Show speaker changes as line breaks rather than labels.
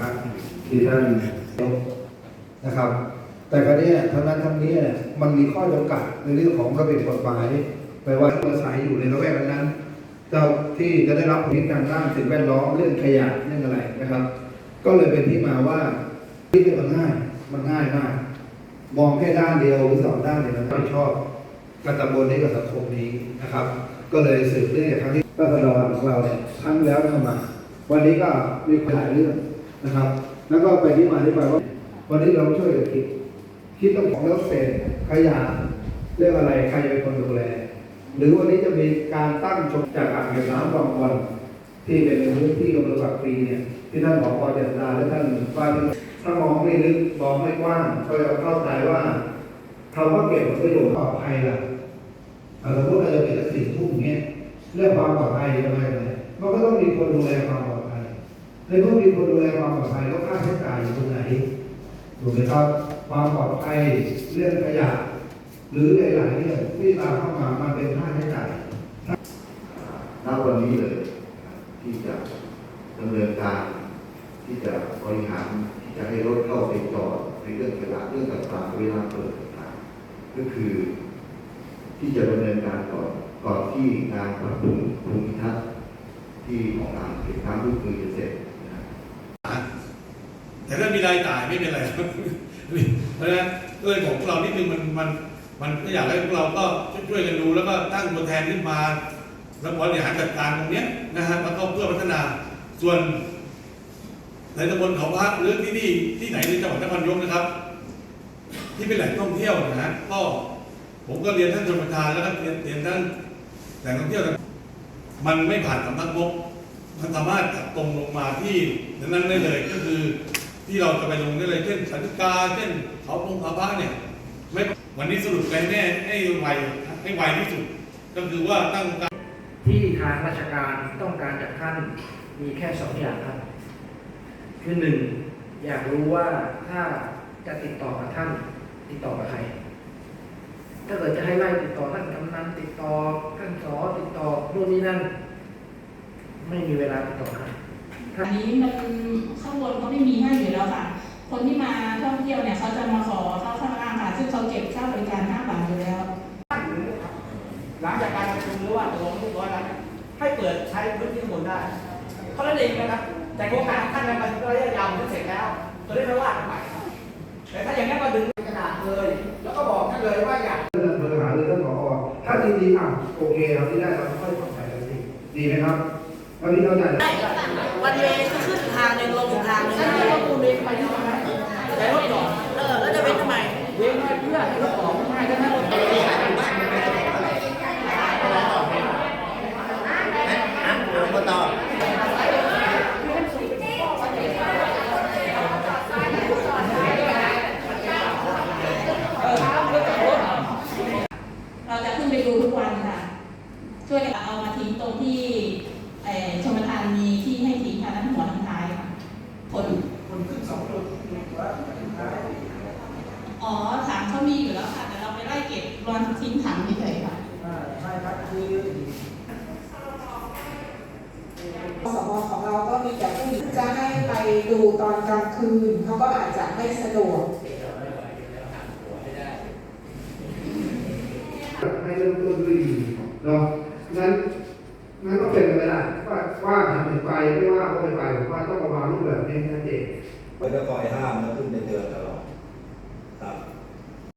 พรรคที่ท่านนะครับ แต่ครั้นี้ทั้งนั้นทั้งนี้เนี่ยมันมีข้อจำกัดในเรื่องของระเบียบกฎหมายไปว่าอาศัยอยู่ในละแวกนั้นเจ้าที่จะได้รับผลทางด้านสิ่งแวดล้อมเรื่องขยะเรื่องอะไรนะครับ ก็เลยเป็นที่มาว่าที่มันง่ายมันง่ายมาก มองแค่ด้านเดียวหรือสองด้านเนี่ยมันไม่ชอบกับตำบลนี้กับสังคมนี้นะครับ ก็เลยสืบเรื่องจากครั้งที่รัฐดรของเราเนี่ยครั้งแล้วเข้ามาวันนี้ก็มีหลายเรื่อง นะครับ แล้วก็ไปที่มาที่ไปว่า วันนี้เราช่วยกันคิด คิดต้องของแล้วเศษขยะเรื่องอะไรใครจะเป็นคนดูแล หรือวันนี้จะมีการตั้งชมจากอ่างเก็บน้ำบางวันที่เป็นพื้นที่อำเภอปากพลีเนี่ยที่ท่านหมอปอเจษฎาและท่านว่าถ้ามองไม่ลึกมองไม่กว้างก็จะเข้าใจว่าคำว่าเก็บผลประโยชน์ปลอดภัยล่ะอ่าสมมติเราจะเป็นสี่ทุ่มเนี้ยเรื่องความปลอดภัยจะมาจากไหนมันก็ต้องมีคนดูแลความ ในเมื่อมีคนดูแลความปลอดภัยแล้วค่าใช้จ่ายอยู่ตรงไหนถูกไหมครับความปลอดภัยเรื่องขยะหรือหลายๆเรื่องที่ตามเข้ามามันเป็นค่าใช้จ่าย
ณวันนี้เลยที่จะดำเนินการ ที่จะบริหารที่จะให้รถเข้าไปจอดในเรื่องขยะเรื่องต่างๆเวลาเปิดต่างๆก็คือ ที่จะดำเนินการก่อนก่อนที่งานปรับปรุงภูมิทัศน์ที่ของอ่างเก็บน้ำลูกมือจะเสร็จ
แต่ถ้ามีรายจ่ายไม่เป็นไรเพราะฉะนั้นก็เลยของพวกเรานิดนึงมันมันมันก็อยากให้พวกเราก็ช่วยกันดูแล้วก็ตั้งตัวแทนขึ้นมา แล้วบริหารจัดการตรงนี้นะฮะแล้วก็เพื่อพัฒนาส่วนในตำบลเขาพระหรือที่นี่ที่ไหนในจังหวัดนครยกนะครับ ที่เป็นแหล่งท่องเที่ยวนะฮะก็ผมก็เรียนท่านชมประธานแล้วก็เรียนเรียนท่านแหล่งท่องเที่ยวมันไม่ผ่านสำนักงบมันสามารถตัดตรงลงมาที่นั้นได้เลยก็คือ ที่เราจะไปลงได้เลยเช่นสันติกาเช่นเขาพงเขาพระเนี่ยไม่วันนี้สรุปกันแน่ให้ไวให้ไวที่สุด ก็คือว่าตั้งการ
ที่ทางราชการต้องการจากท่านมีแค่สองอย่างครับ คือหนึ่งอยากรู้ว่าถ้าจะติดต่อกับท่านติดต่อกับใคร ถ้าเกิดจะให้ไล่ติดต่อท่านกำนันติดต่อท่านสอติดต่อนู่นนี่นั่น ไม่มีเวลาติดต่อครับ
อันนี้มันข้างบนเขาไม่มีให้อยู่แล้วค่ะ คนที่มาท่องเที่ยวเนี่ยเขาจะมาขอเข้าข้างล่างค่ะ ซึ่งเขาเก็บค่าบริการ5บาทอยู่แล้ว
หลังจากการประชุมหรือว่าตกลงเรียบร้อยแล้วเนี่ยให้เปิดใช้พื้นที่ข้างบนได้เขาเล่นเองนะครับแต่โครงการท่านนั้นมันระยะยาวมันเสร็จแล้วตัวนี้ไม่ว่ากันใหม่แต่ถ้าอย่างนี้นก็ดึงกระดาษเลย แล้วก็บอกท่านเลยว่าอยาก
ท่านบริหารหรือท่านผอถ้าดีดีๆอะโอเคเราที่ได้เราค่อยๆไปกันดีดีไหมครับวันนี้เราจ่าย
วั วันเวย์คือขึ้นทางหนึ่งลงทางหนึ่
งไปที่ไหนแต่รถจอด
เออแล้วจะเป็นทำไม
เว้นไว้เพื่อให้รถออกง่ายได้ไหม
เราจะขึ้นไปดูทุกวันค่ะ ช่วยกันเอามาทิ้งตรงที่เอ่อชมประทานมีที่ให้ทิ้งค่ะทั้งหัวทั้งท้ายค่ะผล
คนขึ้นสองรถ
อ๋อถังเขามีอยู่แล้วค่ะ แต่เรา ไปไล่เก็บรอนทิ้งถังเฉยๆค่ะ
ใช่ครับคือ
สมของเราก็มีแต่ผู้หญิงจะให้ไปดูตอนกลางคืนเขาก็อาจจะไม่สะดวก
ให้เริ่มต้นด้วยดีเนาะงั้นงั้นก็เป็นไปไม่ได้ว่าว่าทำไปไม่ว่าก็ไม่ไปผมว่าต้องมาวางรูปแบบนี้ให้ชัดเจน
มันก็คอยห้ามแล้วขึ้นไปเจอ